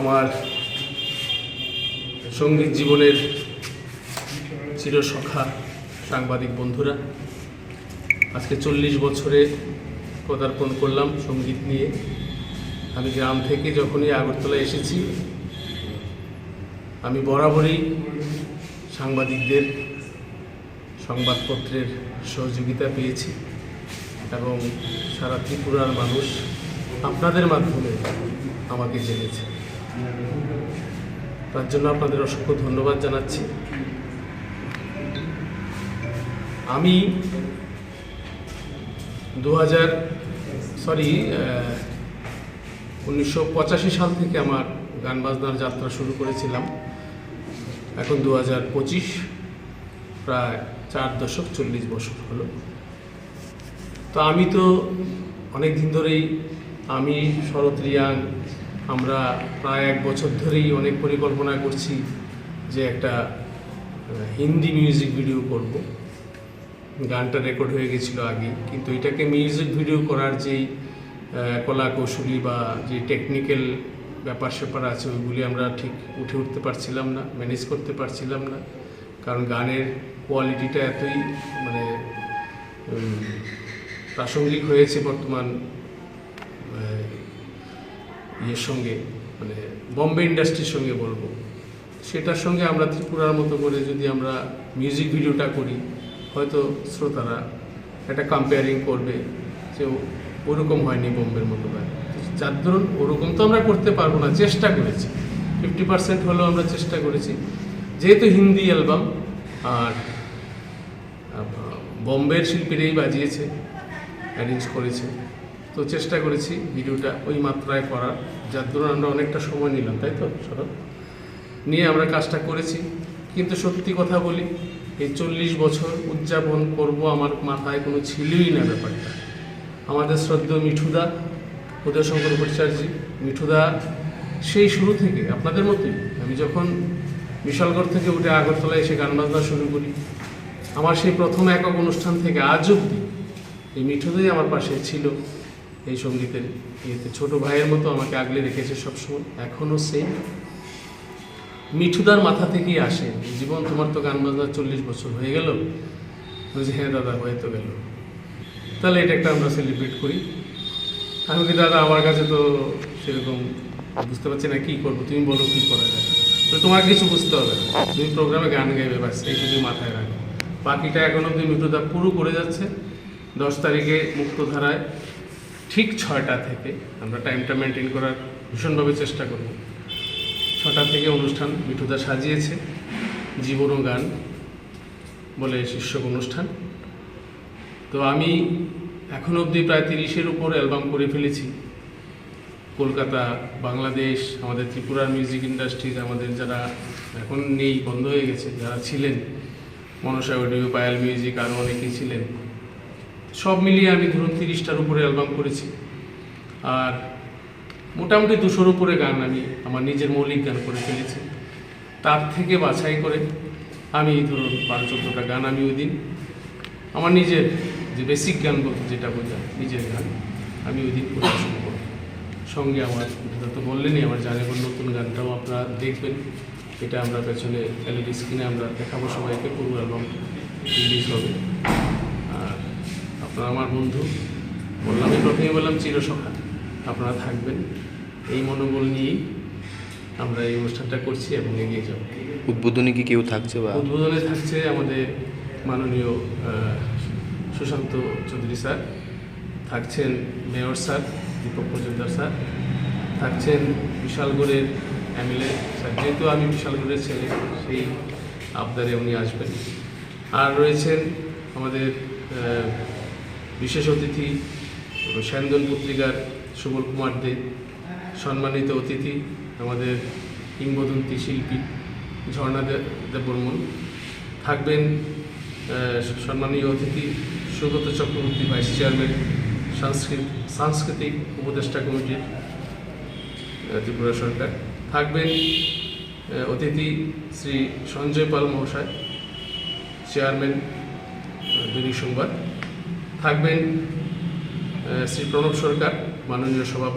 আমার সংগীত জীবনের চিরসখা সাংবাদিক বন্ধুরা, আজকে চল্লিশ বছরে পদার্পণ করলাম সংগীত নিয়ে। আমি গ্রাম থেকে যখনই আগরতলা এসেছি, আমি বরাবরই সাংবাদিকদের সংবাদপত্রের সহযোগিতা পেয়েছি এবং সারা ত্রিপুরার মানুষ আপনাদের মাধ্যমে আমাকে জেনেছে। তার জন্য আপনাদের অসংখ্য ধন্যবাদ জানাচ্ছি। আমি দু হাজার সরি উনিশশো পঁচাশি সাল থেকে আমার গান বাজনার যাত্রা শুরু করেছিলাম। এখন দু পঁচিশ, প্রায় চার দশক চল্লিশ বছর হলো। তো আমি তো অনেক দিন ধরেই আমি শরৎ রিয়াং আমরা প্রায় এক বছর ধরেই অনেক পরিকল্পনা করছি যে একটা হিন্দি মিউজিক ভিডিও করব। গানটা রেকর্ড হয়ে গেছিল আগে, কিন্তু এটাকে মিউজিক ভিডিও করার যেই কলা কৌশলী বা যে টেকনিক্যাল ব্যাপার স্যাপার আছে, ওইগুলি আমরা ঠিক উঠে উঠতে পারছিলাম না ম্যানেজ করতে পারছিলাম না। কারণ গানের কোয়ালিটিটা এতই মানে প্রাসঙ্গিক হয়েছে বর্তমান ইয়ের সঙ্গে মানে বম্বে ইন্ডাস্ট্রির সঙ্গে বলব। সেটার সঙ্গে আমরা ত্রিপুরার মতো করে যদি আমরা মিউজিক ভিডিওটা করি, হয়তো শ্রোতারা একটা কম্পেয়ারিং করবে যে ওরকম হয়নি বোম্বের মতো গান। যার ধরুন ওরকম তো আমরা করতে পারব না, চেষ্টা করেছি। ফিফটি পার্সেন্ট হলেও আমরা চেষ্টা করেছি। যেহেতু হিন্দি অ্যালবাম আর বম্বের শিল্পীরাই বাজিয়েছে অ্যারেঞ্জ করেছে। তো চেষ্টা করেছি ভিডিওটা ওই মাত্রায় করার, যার দরুন আমরা অনেকটা সময় নিলাম, তাই তো, শরৎ? নিয়ে আমরা কাজটা করেছি। কিন্তু সত্যি কথা বলি, এই চল্লিশ বছর উদযাপন করব আমার মাথায় কোনো ছিলই না ব্যাপারটা। আমাদের শ্রদ্ধেয় মিঠুদা, উদয়শঙ্কর ভট্টাচার্যী, মিঠুদা, সেই শুরু থেকে, আপনাদের মতোই, আমি যখন বিশালগড় থেকে উঠে আগরতলায় এসে গান বাজনা শুরু করি, আমার সেই প্রথম একক অনুষ্ঠান থেকে আজ অব্দি এই মিঠুদাই আমার পাশে ছিল। এই সঙ্গীতের ইয়েতে। ছোট ভাইয়ের মতো আমাকে আগলে রেখেছে সবসময়। এখনও সেই মিঠুদার মাথা থেকেই আসে। জীবন, তোমার তো গান বাজনার চল্লিশ বছর হয়ে গেল। বলছি হ্যাঁ দাদা, হয়ে তো গেল। তাহলে এটা একটা আমরা সেলিব্রেট করি। আমি কি দাদা, আমার কাছে তো সেরকম বুঝতে পারছি না, কী করব? তুমি বলো কী করা যায়? তো তোমার কিছু বুঝতে হবে না। তুমি প্রোগ্রামে গান গাইবে ব্যাস এইটুকুই মাথায় রাখো। বাকিটা এখন অব্দি মিঠুদা পুরো করে যাচ্ছে। দশ তারিখে মুক্তধারায়। ঠিক ছয়টা থেকে আমরা টাইমটা মেনটেন করার ভীষণভাবে চেষ্টা করব। ছটা থেকে অনুষ্ঠান মিঠুদা সাজিয়েছে, জীবন গান বলে শীর্ষক অনুষ্ঠান। তো আমি এখন অবধি প্রায় তিরিশের উপর অ্যালবাম করে ফেলেছি। কলকাতা, বাংলাদেশ, আমাদের ত্রিপুরার মিউজিক ইন্ডাস্ট্রিজ আমাদের যারা এখন নেই, বন্ধ হয়ে গেছে, যারা ছিলেন, মনসা অডিও পায়াল মিউজিক আরও অনেকেই ছিলেন। সব মিলিয়ে আমি ধরুন তিরিশটার উপরে অ্যালবাম করেছি। আর মোটামুটি দুশোর উপরে গান আমি আমার নিজের মৌলিক গান করে ফেলেছি। তার থেকে বাছাই করে আমি ধরুন বারো চোদ্দোটা গান আমি ওই দিন আমার নিজের যে বেসিক গান বলতে যেটা বোঝায় নিজের গান আমি ওই দিন পরিবেশন করব সঙ্গে আমার যেটা তো বললেনই, আমার জানেবর নতুন গানটাও আপনারা দেখবেন। এটা আমরা পেছনে এলইডি স্ক্রিনে আমরা দেখাবো সবাইকে, পুরো অ্যালবাম রিলিজ হবে। আপনারা আমার বন্ধু। বললামই প্রথমে বললাম চিরসখা আপনারা থাকবেন। এই মনোবল নিয়েই আমরা এই অনুষ্ঠানটা করছি এবং এগিয়ে যাব। উদ্বোধনী কি কেউ থাকছে বা? উদ্বোধনে থাকছে আমাদের মাননীয় সুশান্ত চৌধুরী স্যার থাকছেন mayor sir Dipak Majumdar sir থাকছেন বিশালগড়ের এমএলএ স্যার। যেহেতু আমি বিশালগড়ের ছেলে সেই আবদারে উনি আসবেন। আর রয়েছেন আমাদের বিশেষ অতিথি স্যান্দন পত্রিকার সুবল কুমার দে, সম্মানিত অতিথি আমাদের কিংবদন্তি শিল্পী ঝর্ণা দেববর্মন। থাকবেন সম্মানীয় অতিথি সুব্রত চক্রবর্তী, ভাইস চেয়ারম্যান সাংস্কৃতিক সাংস্কৃতিক উপদেষ্টা কমিটির ত্রিপুরা সরকার। থাকবেন অতিথি শ্রী সঞ্জয় পাল মহাশয়, চেয়ারম্যান দৈনিক সংবাদ। থাকবেন শ্রী প্রণব সরকার মাননীয় সভাপতি।